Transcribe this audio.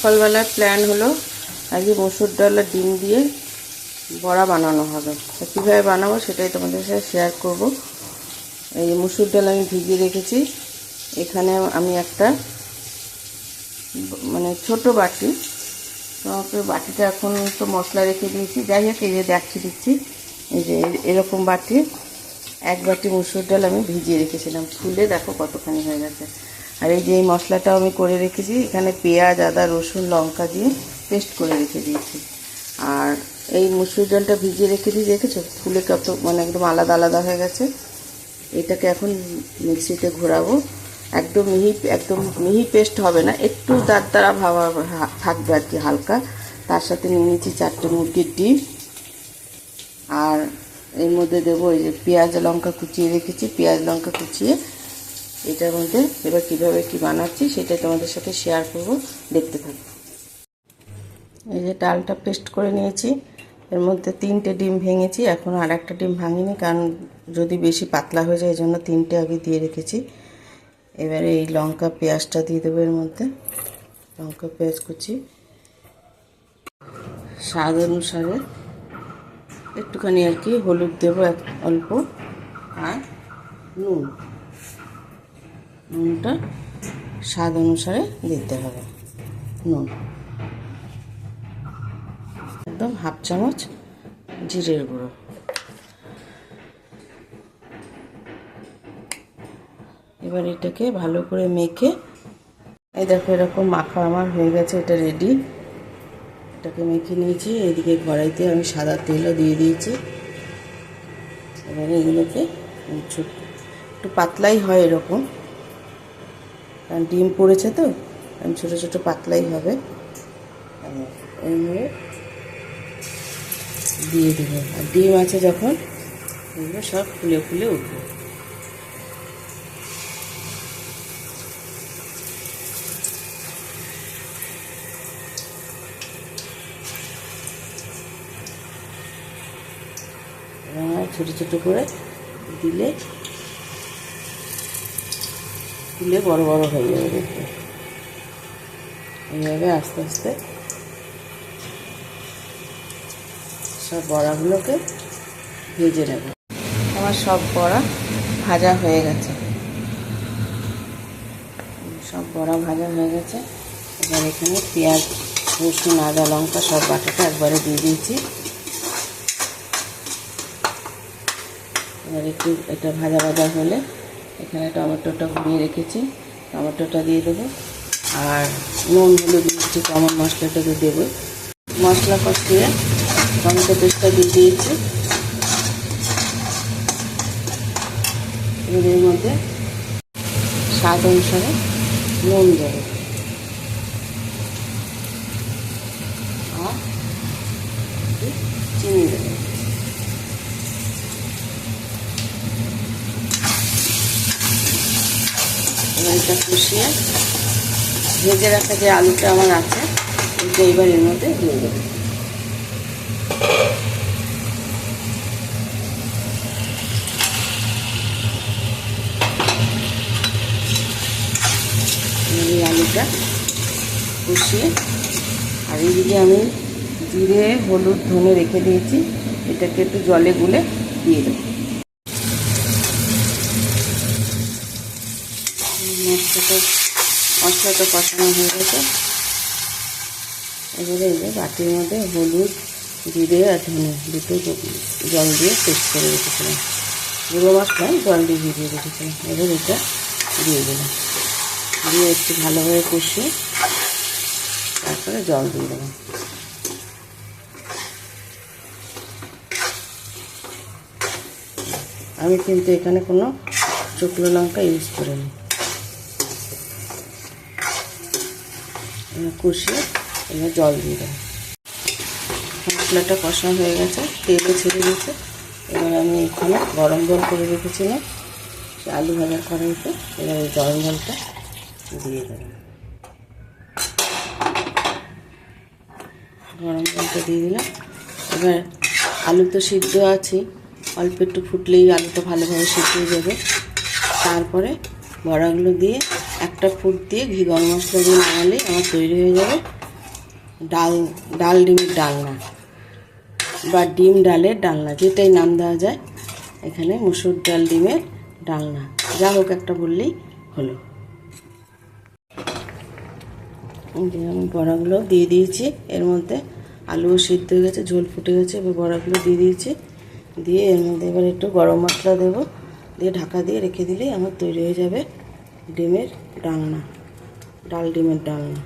সকালবেলার প্ল্যান হলো আজকে মসুর ডাল আর ডিম দিয়ে বড়া বানানো হবে। কীভাবে বানাবো সেটাই তোমাদের সাথে শেয়ার করব। এই মসুর ডাল আমি ভিজিয়ে রেখেছি। এখানে আমি একটা মানে ছোট বাটি। তোমাকে বাটিটা এখন তো মশলা রেখে দিয়েছি। যাই হোক, এই যে দেখছি, দিচ্ছি। এই যে এরকম বাটি। এক বাটি মসুর ডাল আমি ভিজিয়ে রেখেছিলাম। ফুলে দেখো কতখানি হয়ে গেছে। আর এই যে এই মশলাটাও আমি করে রেখেছি, এখানে পেঁয়াজ, আদা, রসুন, লঙ্কা দিয়ে পেস্ট করে রেখে দিয়েছি। আর এই মুসুর ডালটা ভিজিয়ে রেখে দিয়ে দেখেছ? ফুলে কত মানে একদম আলাদা আলাদা হয়ে গেছে। এটাকে এখন মিক্সিতে ঘোরাবো। একদম মিহি একদম মিহি পেস্ট হবে না, একটু দাঁড়া ভাবা, হা- থাকবে আর কি হালকা। তার সাথে নিয়ে নিচ্ছি চারটে মুরগির ডিম। আর এর মধ্যে দেবো এই যে পেঁয়াজ, লঙ্কা কুচিয়ে রেখেছি। পেঁয়াজ, লঙ্কা কুচিয়ে এটার মধ্যে এবার কীভাবে কি বানাচ্ছি সেটা তোমাদের সাথে শেয়ার করব। দেখতে থাকব এই যে ডালটা পেস্ট করে নিয়েছি। এর মধ্যে তিনটে ডিম ভেঙেছি। এখন আর একটা ডিম ভাঙিনি কারণ যদি বেশি পাতলা হয়ে যায় এই জন্য তিনটে আগে দিয়ে রেখেছি। এবারে এই লঙ্কা পেঁয়াজটা দিয়ে দেবো এর মধ্যে। লঙ্কা পেঁয়াজ কুচি। স্বাদ অনুসারে একটুখানি আর কি হলুদ দেবো এক অল্প। আর নুন। নুনটা স্বাদ অনুসারে দিতে হবে। নুন। একদম হাফ চামচ জিরের গুঁড়ো। এবার এটাকে ভালো করে মেখে, এই দেখো এরকম মাখা আমার হয়ে গেছে, এটা রেডি এটাকে মেখে নিয়েছি, এদিকে কড়াইতে আমি সাদা তেলও দিয়ে দিয়েছি। এবারে এগুলোকে একটু পাতলাই হয় এরকম। কারণ ডিম পড়েছে তো ছোটো ছোটো পাতলাই হবে। এইভাবে দিয়ে দেবো। আর ডিম আছে যখন, এগুলো সব ফুলে ফুলে উঠবে। ছোটো ছোটো করে দিলে ফুলে বড় বড় হয়ে যাবে দেখতে। এইভাবে আস্তে আস্তে সব বড়াগুলোকে ভেজে নেব। আমার সব বড়া ভাজা হয়ে গেছে। সব বড়া ভাজা হয়ে গেছে। এবার এখানে পেঁয়াজ, রসুন, আদা, লঙ্কা সব বাটাটা একবারে দিয়ে দিয়েছি। এবার একটু এটা ভাজা ভাজা হলে এখানে টমেটোটা ঘুরিয়ে রেখেছি। টমেটোটা দিয়ে দেবো। আর নুন, হলুদ, মিষ্টি কমন মশলাটা দিয়ে দেবো। মশলা কষিয়ে টমেটো পেস্টটা দিয়ে দিয়েছি। এর মধ্যে স্বাদ অনুসারে নুন দেবো আর একটু চিনি দেবো এবার কষিয়ে ভেজে রাখা যে আলুটা আমার আছে এটা এবার এর মধ্যে দিয়ে দেবো। আলুটা কষিয়ে, আর এইদিকে আমি জিরে, হলুদ, ধনে রেখে দিয়েছি, এটাকে একটু জলে গুলে দিয়ে দেবো। মশলাটা মশলাটা কষানো হয়ে গেছে। এবারে এই যে বাটির মধ্যে হলুদ, জিরে আর ধনে দুটো জল দিয়ে পেস্ট করে রেখেছিলাম। গুঁড়ো মশলায় জল দিয়ে ভিজিয়ে রেখেছিলাম। এবার এটা দিয়ে দিলাম। দিয়ে একটু ভালোভাবে কষিয়ে তারপরে জল দিয়ে দেবো। আমি কিন্তু এখানে কোনো শুকনো লঙ্কা ইউজ করিনি। কষিয়ে এবার জল দিয়ে দেবো। মশলাটা কষা হয়ে গেছে তেলে ছেড়ে দিয়েছে। এবার আমি এখানে গরম জল করে রেখেছিলাম। আলু ভাজার কড়াইতে এবার এই গরম জলটা দিয়ে দেবো। গরম জলটা দিয়ে দিলাম। এবার আলু তো সিদ্ধ আছে অল্প একটু ফুটলেই আলুটা ভালোভাবে সিদ্ধ হয়ে যাবে। তারপরে বড়াগুলো দিয়ে একটা ফুট দিয়ে ঘি গরম মশলা দিয়ে নামালেই আমার তৈরি হয়ে যাবে ডাল ডাল ডিমের ডালনা বা ডিম ডালের ডালনা, যেটাই নাম দেওয়া যায় এখানে মুসুর ডাল ডিমের ডালনা। যা হোক একটা বললেই হলো। আমি বড়াগুলো দিয়ে দিয়েছি, এর মধ্যে আলুও সিদ্ধ হয়ে গেছে, ঝোল ফুটে গেছে, এবার বড়াগুলো দিয়ে দিয়েছি। দিয়ে এর মধ্যে এবার একটু গরম মশলা দেবো। দিয়ে ঢাকা দিয়ে রেখে দিলেই আমার তৈরি হয়ে যাবে ডিমের ডালনা ডাল ডিমের ডালনা।